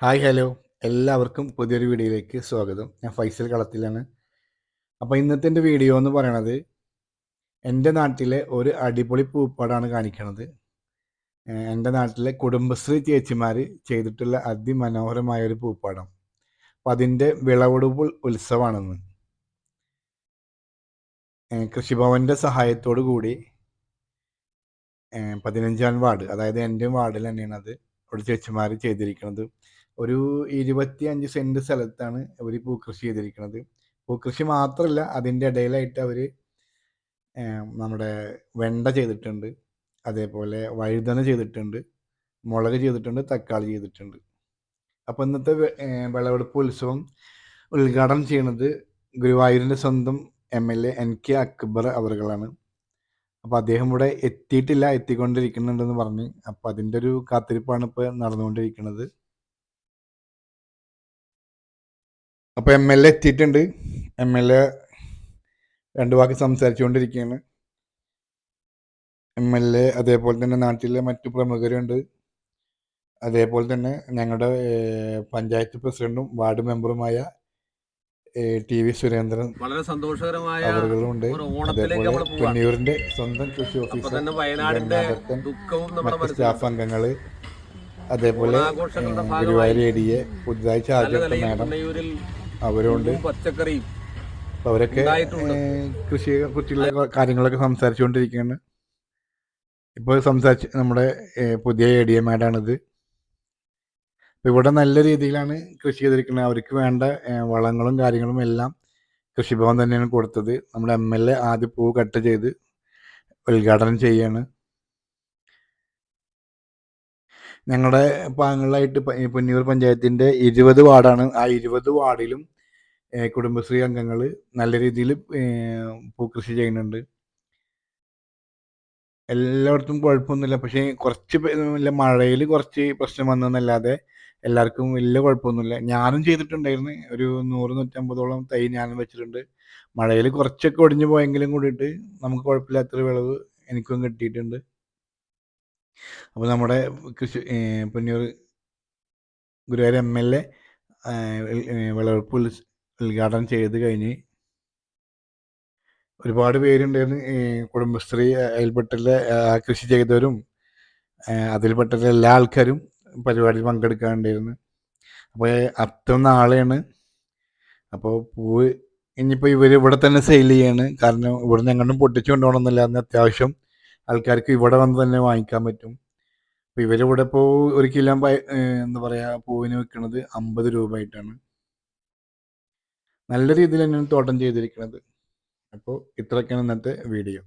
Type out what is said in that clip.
Hi hello എല്ലാവർക്കും പുതിയൊരു വീഡിയോയിലേക്ക് സ്വാഗതം. ഞാൻ ഫൈസൽ കളത്തിലാണ്. അപ്പോൾ ഇന്നത്തെ എന്റെ വീഡിയോ എന്ന് പറയണത് എന്റെ നാട്ടിലെ ഒരു അടിപൊളി പൂപ്പാടാണ് കാണിക്കണത്. എന്റെ നാട്ടിലെ കുടുംബശ്രീ ചേച്ചിമാർ ചെയ്തിട്ടുള്ള അതിമനോഹരമായ ഒരു പൂപ്പാടം അപ്പം അതിന്റെ വിളവെടുപ്പ് ഉത്സവമാണെന്ന് കൃഷിഭവന്റെ സഹായത്തോടു കൂടി പതിനഞ്ചാം വാർഡ് അതായത് എന്റെ വാർഡിൽ തന്നെയാണ് അത് അവിടെ ചേച്ചിമാർ ചെയ്തിരിക്കുന്നത് ഒരു ഇരുപത്തി അഞ്ച് സെന്റ് സ്ഥലത്താണ് അവർ പൂക്കൃഷി ചെയ്തിരിക്കുന്നത് പൂക്കൃഷി മാത്രമല്ല അതിന്റെ ഇടയിലായിട്ട് അവർ നമ്മുടെ വെണ്ട ചെയ്തിട്ടുണ്ട്. അതേപോലെ വഴുതന ചെയ്തിട്ടുണ്ട്. മുളക് ചെയ്തിട്ടുണ്ട് തക്കാളി ചെയ്തിട്ടുണ്ട്. അപ്പോൾ ഇന്നത്തെ വിളവെടുപ്പ് ഉത്സവം ഉദ്ഘാടനം ചെയ്യുന്നത് ഗുരുവായൂരിന്റെ സ്വന്തം M L A N K Akbar അവറുകളാണ് അപ്പോൾ അദ്ദേഹം ഇവിടെ എത്തിയിട്ടില്ല എത്തിക്കൊണ്ടിരിക്കുന്നുണ്ടെന്ന് പറഞ്ഞ്. അപ്പൊ അതിന്റെ ഒരു കാത്തിരിപ്പാണ് ഇപ്പൊ നടന്നുകൊണ്ടിരിക്കുന്നത്. അപ്പൊ എം എൽ എ എത്തിയിട്ടുണ്ട്. എം എൽ എ രണ്ട് വാക്ക് സംസാരിച്ചുകൊണ്ടിരിക്കുകയാണ്. എം എൽ എ അതേപോലെ തന്നെ നാട്ടിലെ മറ്റു പ്രമുഖരുണ്ട്. അതേപോലെ തന്നെ ഞങ്ങളുടെ പഞ്ചായത്ത് പ്രസിഡന്റും വാർഡ് മെമ്പറുമായ ടി വി സുരേന്ദ്രൻ വളരെ സന്തോഷകരമായ അവരുകളുണ്ട്. അതേപോലെ പൊന്നിയൂരിന്റെ സ്വന്തം കൃഷി ഓഫീസർ മറ്റ് സ്റ്റാഫ് അംഗങ്ങൾ അതേപോലെ ഗുരുവായൂർ എ ഡി എ പുതുതായി ചാർജ് മാഡം അവരുണ്ട്. പച്ചക്കറിയും അവരൊക്കെ കൃഷിയെ കുറിച്ചുള്ള കാര്യങ്ങളൊക്കെ സംസാരിച്ചുകൊണ്ടിരിക്കുകയാണ്. ഇപ്പോൾ സംസാരിച്ച് നമ്മുടെ പുതിയ എ ഡി എ മാഡാണിത് ഇവിടെ നല്ല രീതിയിലാണ് കൃഷി ചെയ്തിരിക്കുന്നത്. അവർക്ക് വേണ്ട വളങ്ങളും കാര്യങ്ങളും എല്ലാം കൃഷിഭവൻ തന്നെയാണ് കൊടുത്തത്. നമ്മുടെ എം എൽ എ ആദ്യ പൂ കട്ട് ചെയ്ത് ഉദ്ഘാടനം ചെയ്യാണ്. ഞങ്ങളുടെ പാങ്ങളിലായിട്ട് പുന്നിയൂർ പഞ്ചായത്തിന്റെ ഇരുപത് വാർഡാണ്. ആ ഇരുപത് വാർഡിലും കുടുംബശ്രീ അംഗങ്ങൾ നല്ല രീതിയിൽ പൂക്കൃഷി ചെയ്യുന്നുണ്ട്. എല്ലായിടത്തും കുഴപ്പമൊന്നുമില്ല. പക്ഷേ കുറച്ച് മഴയിൽ കുറച്ച് പ്രശ്നം വന്നെന്നല്ലാതെ എല്ലാവർക്കും വലിയ കുഴപ്പമൊന്നുമില്ല. ഞാനും ചെയ്തിട്ടുണ്ടായിരുന്നു. ഒരു നൂറ് നൂറ്റമ്പതോളം തൈ ഞാനും വെച്ചിട്ടുണ്ട്. മഴയിൽ കുറച്ചൊക്കെ ഒടിഞ്ഞു പോയെങ്കിലും കൂടിയിട്ട് നമുക്ക് കുഴപ്പമില്ലാത്തൊരു വിളവ് എനിക്കും കിട്ടിയിട്ടുണ്ട്. അപ്പോൾ നമ്മുടെ കൃഷി Punnur Guruvayur M L A വിളവെടുപ്പ് ഉദ്ഘാടനം ചെയ്ത് കഴിഞ്ഞ് ഒരുപാട് പേരുണ്ടായിരുന്നു. കുടുംബശ്രീ അതിൽപ്പെട്ടുള്ള കൃഷി ചെയ്തവരും അതിൽപ്പെട്ടുള്ള അതിൽപ്പെട്ട എല്ലാ ആൾക്കാരും പരിപാടിയിൽ പങ്കെടുക്കാനുണ്ടായിരുന്നു. അപ്പോൾ അത്ര നാളെയാണ്. അപ്പോൾ പൂവ് ഇനിയിപ്പോൾ ഇവർ ഇവിടെ തന്നെ സെയിൽ ചെയ്യാണ്. കാരണം ഇവിടെ എങ്ങോട്ടും പൊട്ടിച്ചു കൊണ്ടുപോകണമെന്നില്ല. അന്ന് അത്യാവശ്യം ആൾക്കാർക്ക് ഇവിടെ വന്ന് തന്നെ വാങ്ങിക്കാൻ പറ്റും. അപ്പോൾ ഇവരിവിടെ ഇപ്പോൾ ഒരു കിലോ എന്താ പറയുക പൂവിന് വിൽക്കുന്നത് അമ്പത് രൂപ ആയിട്ടാണ് നല്ല രീതിയിൽ തന്നെയാണ് തോട്ടം ചെയ്തിരിക്കുന്നത്. അപ്പോൾ ഇത്രയൊക്കെയാണ് ഇന്നത്തെ വീഡിയോ.